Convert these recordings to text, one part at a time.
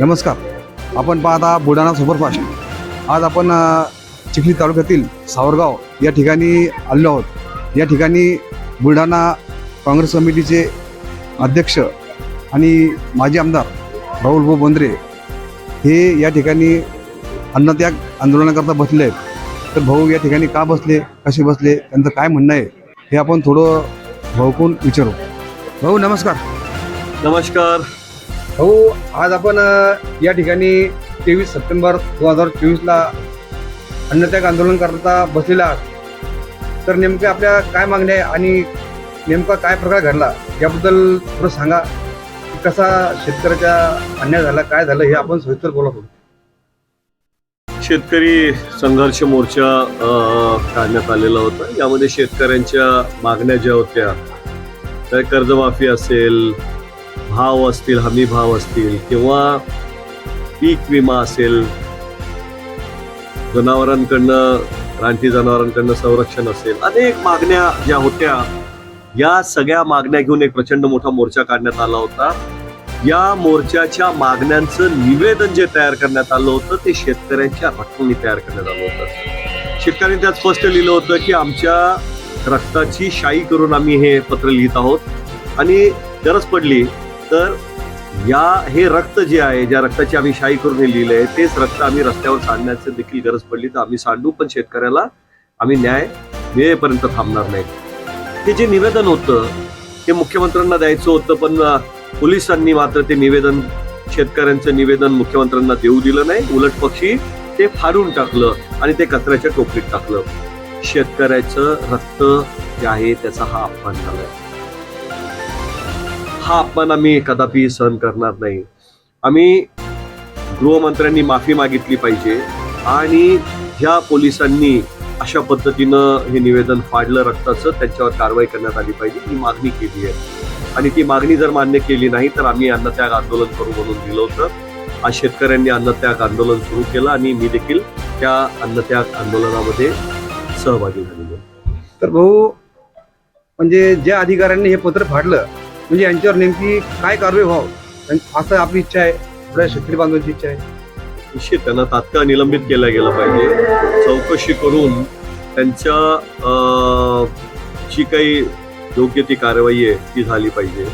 नमस्कार. आपण पाहता बुलढाणा सुपरफास्ट. आज आपण चिखली तालुक्यातील सावरगाव या ठिकाणी आलेलो आहोत. या ठिकाणी बुलढाणा काँग्रेस कमिटीचे अध्यक्ष आणि माजी आमदार राहुल भाऊ बोंद्रे हे या ठिकाणी अन्नत्याग आंदोलनाकरता बसले आहेत. तर भाऊ या ठिकाणी का बसले? कसे बसले? त्यांचं काय म्हणणं आहे? हे आपण थोडं भाऊकून विचारू. भाऊ नमस्कार. नमस्कार. भाऊ आज आपण या ठिकाणी तेवीस सप्टेंबर दोन हजार चोवीसला अन्नत्याग आंदोलन करता बसलेला आहात. तर नेमक्या आपल्या काय मागण्या आहे आणि नेमका काय प्रकार घडला याबद्दल थोडं सांगा. कसा शेतकऱ्याचा अन्याय झाला काय झालं हे आपण सविस्तर बोलत होतो शेतकरी संघर्ष मोर्चा काढण्यात आलेला होता. यामध्ये शेतकऱ्यांच्या मागण्या ज्या होत्या त्या कर्जमाफी असेल भाव असतील हमी भाव असतील किंवा पीक विमा असेल जनावरांकडनं रानटी जनावरांकडनं संरक्षण असेल अनेक मागण्या ज्या होत्या या सगळ्या मागण्या घेऊन एक प्रचंड मोठा मोर्चा काढण्यात आला होता. या मोर्चाच्या मागण्यांचं निवेदन जे तयार करण्यात आलं होतं ते शेतकऱ्यांच्या रक्तांनी तयार करण्यात आलं होतं. शेतकऱ्यांनी त्यात स्पष्ट लिहिलं होतं की आमच्या रक्ताची शाई करून आम्ही हे पत्र लिहित आहोत. आणि गरज पडली तर या हे रक्त जे आहे ज्या रक्ताची आम्ही शाई करून लिहिले लिहिलं आहे तेच रक्त आम्ही रस्त्यावर सांडण्याचं देखील गरज पडली तर आम्ही सांडू पण शेतकऱ्याला आम्ही न्याय मिळेपर्यंत थांबणार नाही. ते जे निवेदन होतं ते मुख्यमंत्र्यांना द्यायचं होतं पण पोलिसांनी मात्र ते निवेदन शेतकऱ्यांचं निवेदन मुख्यमंत्र्यांना देऊ दिलं नाही. उलट पक्षी ते फाडून टाकलं आणि ते कचऱ्याच्या टोपलीत टाकलं. शेतकऱ्याचं रक्त जे आहे त्याचा हा अपमान झालाय. हा अपमान आम्ही कदापि सहन करणार नाही. आम्ही गृहमंत्र्यांनी माफी मागितली पाहिजे आणि ह्या पोलिसांनी अशा पद्धतीनं हे निवेदन फाडलं रक्ताचं त्यांच्यावर कारवाई करण्यात आली पाहिजे ही मागणी केली आहे. आणि ती मागणी जर मान्य केली नाही तर आम्ही अन्नत्याग आंदोलन करू म्हणून दिलं होतं. आज शेतकऱ्यांनी अन्नत्याग आंदोलन सुरू केलं आणि मी देखील त्या अन्नत्याग आंदोलनामध्ये सहभागी झालेलो तर भाऊ म्हणजे ज्या अधिकाऱ्यांनी हे पत्र फाडलं म्हणजे यांच्यावर नेमकी काय कारवाई व्हावं? असं आपली इच्छा आहे आपल्या शेतकरी बांधवांची इच्छा आहे. निश्चित त्यांना तात्काळ निलंबित केलं गेलं पाहिजे. चौकशी करून त्यांच्या जी काही योग्य ती कारवाई आहे ती झाली पाहिजे.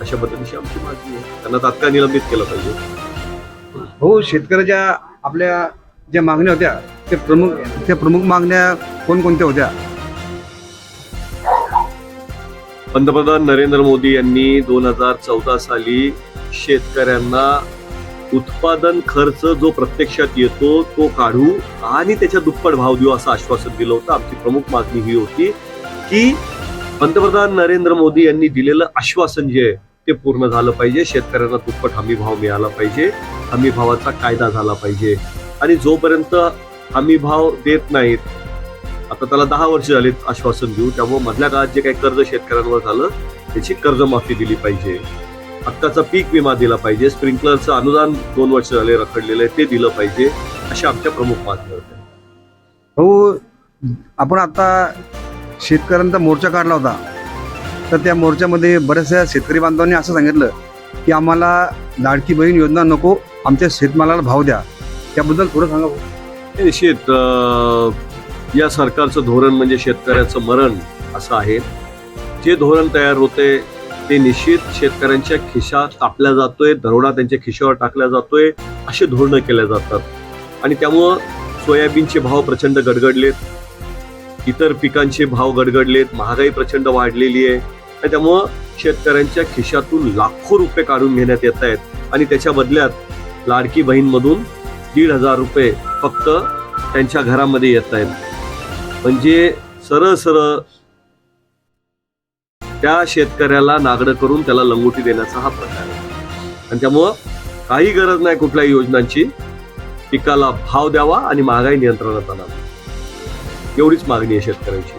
अशा पद्धतीची आमची मागणी आहे. त्यांना तात्काळ निलंबित केलं पाहिजे. हो शेतकऱ्याच्या आपल्या ज्या मागण्या होत्या ते प्रमुख त्या प्रमुख मागण्या कोणकोणत्या होत्या? पंतप्रधान नरेंद्र मोदी यांनी दोन हजार चौदा साली शेतकऱ्यांना उत्पादन खर्च जो प्रत्यक्षात येतो तो काढू आणि त्याच्या दुप्पट भाव देऊ असं आश्वासन दिलं होतं. आमची प्रमुख मागणी ही होती की पंतप्रधान नरेंद्र मोदी यांनी दिलेलं आश्वासन जे आहे ते पूर्ण झालं पाहिजे. शेतकऱ्यांना दुप्पट हमी भाव मिळाला पाहिजे. हमी भावाचा कायदा झाला पाहिजे. आणि जोपर्यंत हमी भाव देत नाहीत आता त्याला दहा वर्ष झालीत आश्वासन देऊ. त्यामुळे मधल्या काळात जे काही कर्ज शेतकऱ्यांवर झालं त्याची कर्जमाफी दिली पाहिजे. हक्काचा पीक विमा दिला पाहिजे. स्प्रिंकलरचं अनुदान दोन वर्ष झाले रखडलेलं आहे ते दिलं पाहिजे. अशा आमच्या प्रमुख मागण्या होत्या. हो आपण आता शेतकऱ्यांचा मोर्चा काढला होता. तर त्या मोर्चामध्ये बऱ्याचशा शेतकरी बांधवांनी असं सांगितलं की आम्हाला लाडकी बहीण योजना नको आमच्या शेतमालाला भाव द्या. त्याबद्दल थोडं सांगा भाऊ. या सरकारचं धोरण म्हणजे शेतकऱ्याचं मरण असं आहे. जे धोरण तयार होते ते निश्चित शेतकऱ्यांच्या खिशात कापल्या जातोय दरोडा त्यांच्या खिशावर टाकल्या जातोय असे धोरणं केल्या जातात. आणि त्यामुळं सोयाबीनचे भाव प्रचंड गडगडलेत. इतर पिकांचे भाव गडगडलेत महागाई प्रचंड वाढलेली आहे. आणि त्यामुळं शेतकऱ्यांच्या खिशातून लाखो रुपये काढून घेण्यात येत आहेत. आणि त्याच्या बदल्यात लाडकी बहीणमधून दीड हजार रुपये फक्त त्यांच्या घरामध्ये येत आहेत. म्हणजे सरळ सरळ त्या शेतकऱ्याला नागडं करून त्याला लंगोटी देण्याचा हा प्रकार आहे. आणि त्यामुळं काही गरज नाही कुठल्याही योजनांची. पिकाला भाव द्यावा आणि महागाई नियंत्रणात आणावी. एवढीच मागणी आहे शेतकऱ्यांची.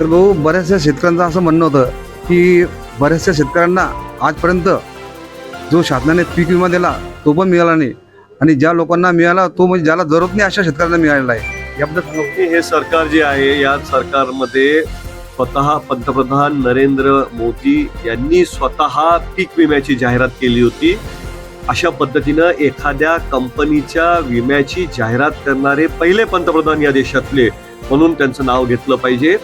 तर भाऊ बऱ्याचशा शेतकऱ्यांचं असं म्हणणं होतं की बऱ्याचशा शेतकऱ्यांना आजपर्यंत जो शासनाने पीक विमा दिला तो पण मिळाला नाही. आणि ज्या लोकांना मिळाला तो म्हणजे ज्याला जरूरत नाही अशा शेतकऱ्यांना मिळालेला आहे. याबद्दल सांगा हे सरकार जे आहे या सरकारमध्ये स्वतः पंतप्रधान नरेंद्र मोदी यांनी स्वतः पीक विम्याची जाहिरात केली होती. अशा पद्धतीनं एखाद्या कंपनीच्या विम्याची जाहिरात करणारे पहिले पंतप्रधान या देशातले म्हणून त्यांचं नाव घेतलं पाहिजे.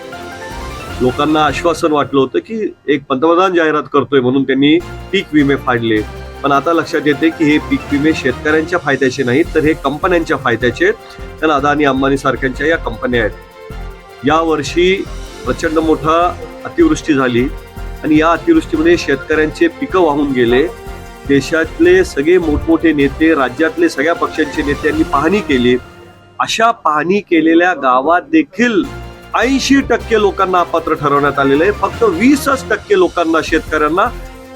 लोकांना आश्वासन वाटलं होतं की एक पंतप्रधान जाहिरात करतोय म्हणून त्यांनी पीक विमे फाडले. पण आता लक्षात येते की हे पीक विमे शेतकऱ्यांच्या फायद्याचे नाहीत तर हे कंपन्यांच्या फायद्याचे आहेत. कारण अदानी अंबानी सारख्यांच्या या कंपन्या आहेत. या वर्षी प्रचंड मोठा अतिवृष्टी झाली आणि या अतिवृष्टीमध्ये शेतकऱ्यांचे पिकं वाहून गेले. देशातले सगळे मोठमोठे नेते राज्यातले सगळ्या पक्षांचे नेत्यांनी पाहणी केली. अशा पाहणी केलेल्या गावात देखील ऐंशी टक्के लोकांना अपात्र ठरवण्यात आलेलं आहे. फक्त वीसच टक्के लोकांना शेतकऱ्यांना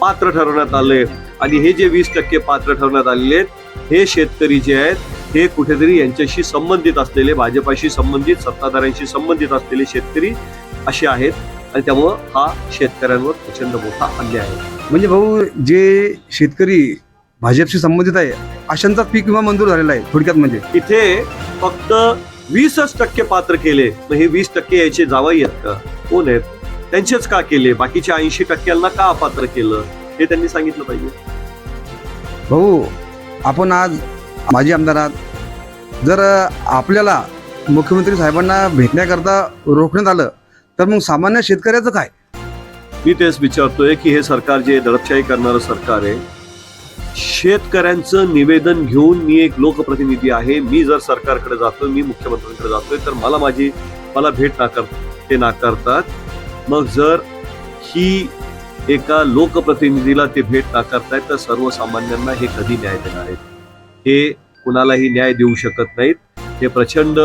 पात्र ठरवण्यात आले आणि हे जे वीस टक्के पात्र ठरवण्यात आलेले आहेत हे शेतकरी जे आहेत हे कुठेतरी यांच्याशी संबंधित असलेले भाजपाशी संबंधित सत्ताधाऱ्यांशी संबंधित असलेले शेतकरी असे आहेत. आणि त्यामुळं हा शेतकऱ्यांवर प्रचंड मोठा अन्याय आहे. म्हणजे भाऊ जे शेतकरी भाजपशी संबंधित आहे अशांचा पीक विमा मंजूर झालेला आहे थोडक्यात म्हणजे? इथे फक्त वीसच टक्के पात्र केले. मग हे वीस टक्के याचे जावाई आहेत का? कोण आहेत? त्यांचेच का केले? बाकीच्या ऐंशी टक्क्यांना का अपात्र केलं? हे त्यांनी सांगितलं पाहिजे. भाऊ आपण आज माजी आमदार आहात. जर आपल्याला मुख्यमंत्री साहेबांना भेटण्याकरता रोखण्यात आलं तर मग सामान्य शेतकऱ्याचं काय? मी तेच विचारतोय की हे सरकार जे दडपशाही करणारं सरकार आहे शेतकऱ्यांचं निवेदन घेऊन मी एक लोकप्रतिनिधी आहे. मी जर सरकारकडे जातोय मी मुख्यमंत्र्यांकडे जातोय तर मला माझी मला भेट नाकार ते नाकारतात. मग जर ही एका लोकप्रतिनिधीला ते भेट नाकारतायत तर सर्वसामान्यांना हे कधी न्याय देणार आहेत? हे कुणालाही न्याय देऊ शकत नाहीत. हे प्रचंड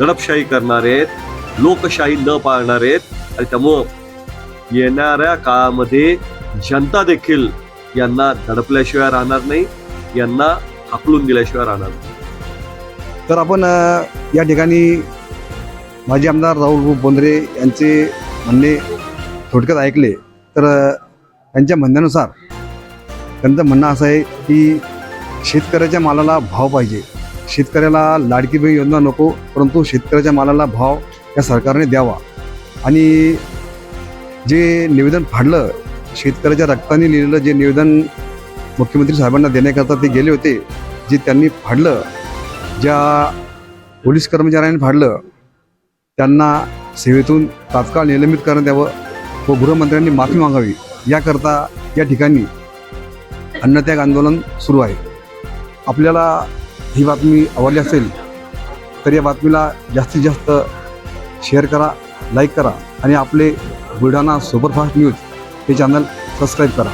दडपशाही करणारे आहेत लोकशाही न पाळणारे आहेत आणि त्यामुळं येणाऱ्या काळामध्ये जनता देखील यांना दडपल्याशिवाय राहणार नाही यांना हाकलून दिल्याशिवाय राहणार नाही. तर आपण या ठिकाणी माजी आमदार राहुल बोंद्रे यांचे म्हणणे थोडक्यात ऐकले तर त्यांच्या म्हणण्यानुसार त्यांचं म्हणणं असं आहे की शेतकऱ्याच्या मालाला भाव पाहिजे. शेतकऱ्याला लाडकी बहीण योजना नको परंतु शेतकऱ्याच्या मालाला भाव या सरकारने द्यावा. आणि जे निवेदन फाडलं शेतकऱ्याच्या रक्ताने लिहिलेलं जे निवेदन मुख्यमंत्री साहेबांना देण्याकरता ते गेले होते जे त्यांनी फाडलं ज्या पोलीस कर्मचाऱ्यांनी फाडलं त्यांना सेवेतून तात्काळ निलंबित करण्यात यावं व गृहमंत्र्यांनी माफी मागावी याकरता या ठिकाणी अन्नत्याग आंदोलन सुरू आहे. आपल्याला ही बातमी आवडली असेल तर या बातमीला जास्तीत जास्त शेअर करा लाईक करा आणि आपले बुलढाणा सुपरफास्ट न्यूज हे चॅनल सबस्क्राईब करा.